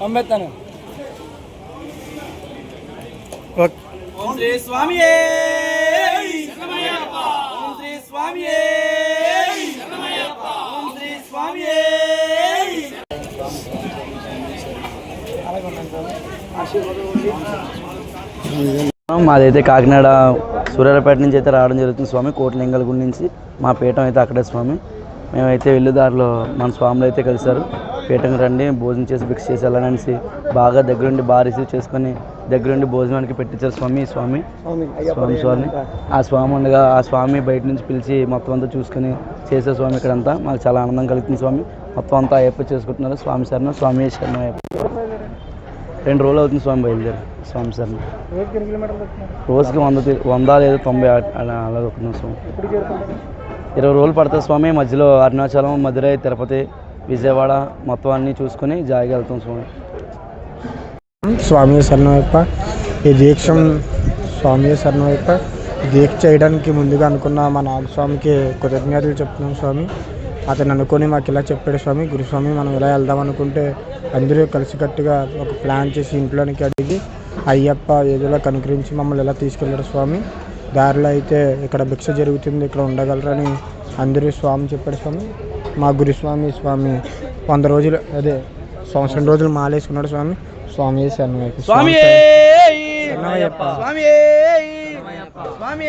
పంపిస్తాను ఓం శ్రీ స్వామి ఓం శ్రీ స్వామి ఓం శ్రీ స్వామి మాదైతే కాకినాడ సూర్యాపేట నుంచి అయితే రావడం జరుగుతుంది స్వామి కోట్లింగల గుడి నుంచి మా పీఠం అయితే అక్కడే స్వామి. మేమైతే వెళ్ళు దారిలో మన స్వాములు అయితే కలిశారు. పీఠం రండి భోజనం చేసి భిక్ష చేసి వెళ్ళాలనేసి బాగా దగ్గరుండి బాగా రిసీవ్ చేసుకొని దగ్గరుండి భోజనానికి పెట్టించారు స్వామి స్వామి. స్వామి స్వామి ఆ స్వామి ఉండగా ఆ స్వామి బయట నుంచి పిలిచి మొత్తం అంతా చూసుకొని చేసే స్వామి ఇక్కడంతా. మాకు చాలా ఆనందం కలుగుతుంది స్వామి. మొత్తం అంతా అయ్యప్ప చేసుకుంటున్నారు. స్వామి శరణం స్వామి శరణం అయ్యప్ప. రెండు రోజులు అవుతుంది స్వామి బయలుదేరి స్వామి శరణం. రోజుకి వంద వంద లేదా తొంభై అలా అవుతుంది స్వామి. ఇరవై రోజులు పడుతుంది స్వామి. మధ్యలో అరుణాచలం మధురై తిరుపతి విజయవాడ మొత్తం అన్నీ చూసుకొని జాయిగా వెళ్తాం స్వామి. స్వామి శరణమయ్యప్ప ఈ దీక్ష స్వామి శరణమయ్యప్ప దీక్ష చేయడానికి ముందుగా అనుకున్న మా నాగస్వామికి కృతజ్ఞతలు చెప్తున్నాం స్వామి. అతను అనుకొని మాకు ఇలా చెప్పాడు స్వామి. గురుస్వామి మనం ఇలా వెళ్దాం అనుకుంటే అందరూ కలిసికట్టుగా ఒక ప్లాన్ చేసి ఇంట్లోనికి అడిగి అయ్యప్ప ఏదోలా కనుకరించి మమ్మల్ని ఇలా తీసుకెళ్ళాడు స్వామి. దారిలో అయితే ఇక్కడ భిక్ష జరుగుతుంది ఇక్కడ ఉండగలరని అందరూ స్వామి చెప్పాడు స్వామి. మా గురుస్వామి స్వామి వంద రోజులు అదే సంవత్సరం రోజులు మాలేసుకున్నాడు స్వామి. స్వామి శరణమయ్యప్ప స్వామి స్వామి స్వామి